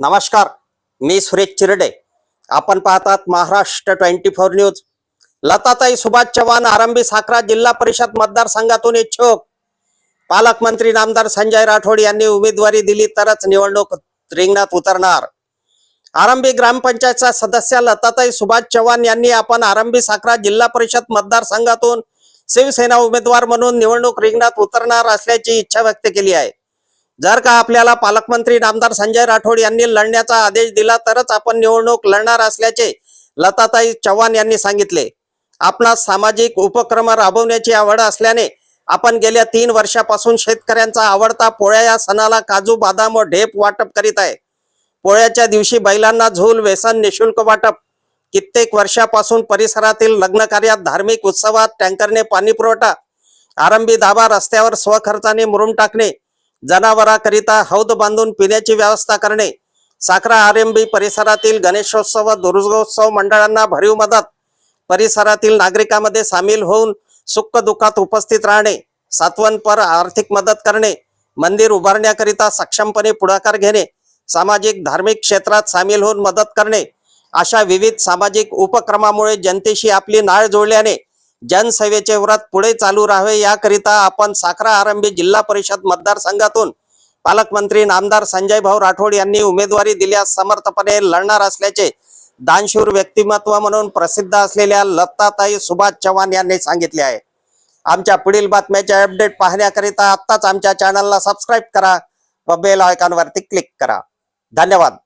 नमस्कार मी सुरेश चिरडे. आपण पाहतात Maharashtra twenty four news. Latatai Subhash Chavan आरंभी साखरा जिल्हा परिषद मतदारसंघातून इच्छुक. पालकमंत्री नामदार संजय राठोड यांनी उमेदवारी दिली तरच निवडणूक रिंगणात उतरणार. आरंभी ग्रामपंचायतचा सदस्य लताताई सुभाष चव्हाण यांनी आपण आरंभी साखरा जिल्हा परिषद मतदारसंघातून शिवसेना उमेदवार म्हणून निवडणूक रिंगणात उतरणार असल्याची इच्छा व्यक्त केली आहे. जर का आपल्याला पालकमंत्री नामदार संजय राठोड यांनी लढण्याचा आदेश दिला तरच आपण निवडणूक लढणार असल्याचे लताताई चव्हाण यांनी सांगितले. आपणास सामाजिक उपक्रम राबवण्याची आवड असल्याने आपण गेल्या तीन वर्षापासून शेतकऱ्यांचा आवडता पोळ्या या सणाला काजू बदाम व ढेप वाटप करीत आहे. पोळ्याच्या दिवशी बैलांना झूल व्यसन निशुल्क वाटप. कित्येक वर्षापासून परिसरातील लग्न कार्यात धार्मिक उत्सवात टँकरने पाणी पुरवठा आरंभी धाबा रस्त्यावर स्वखर्चाने मुरुम टाकणे जनावराकरिता हौद बांधून पिण्याची व्यवस्था करणे साखरा आरंभी परिसरातील गणेशोत्सव व दुर्गोत्सव मंडळांना भरीव मदत परिसरातील नागरिकांमध्ये सामील होऊन सुख दुःखात उपस्थित राहणे सातवनपर आर्थिक मदत करणे मंदिर उभारण्याकरिता सक्षमपणे पुढाकार घेणे सामाजिक धार्मिक क्षेत्रात सामील होऊन मदत करणे अशा विविध सामाजिक उपक्रमामुळे जनतेशी आपली नाळ जोडल्याने जनसेवेचे व्रत पुढे चालू राहावे. याकरिता आपण साखरा आरंभी जिल्हा परिषद मतदारसंघातून पालकमंत्री नामदार संजय भाऊ राठोड यांनी उमेदवारी दिल्यास समर्थपणे लढणार असल्याचे दानशूर व्यक्तिमत्व म्हणून प्रसिद्ध असलेल्या लत्ताताई सुभाष चव्हाण यांनी सांगितले आहे. आमच्या पुढील बातम्याचे अपडेट पाहण्याकरिता आत्ताच आमच्या चॅनलला सबस्क्राईब करा व बेल आयकॉनवरती क्लिक करा. धन्यवाद.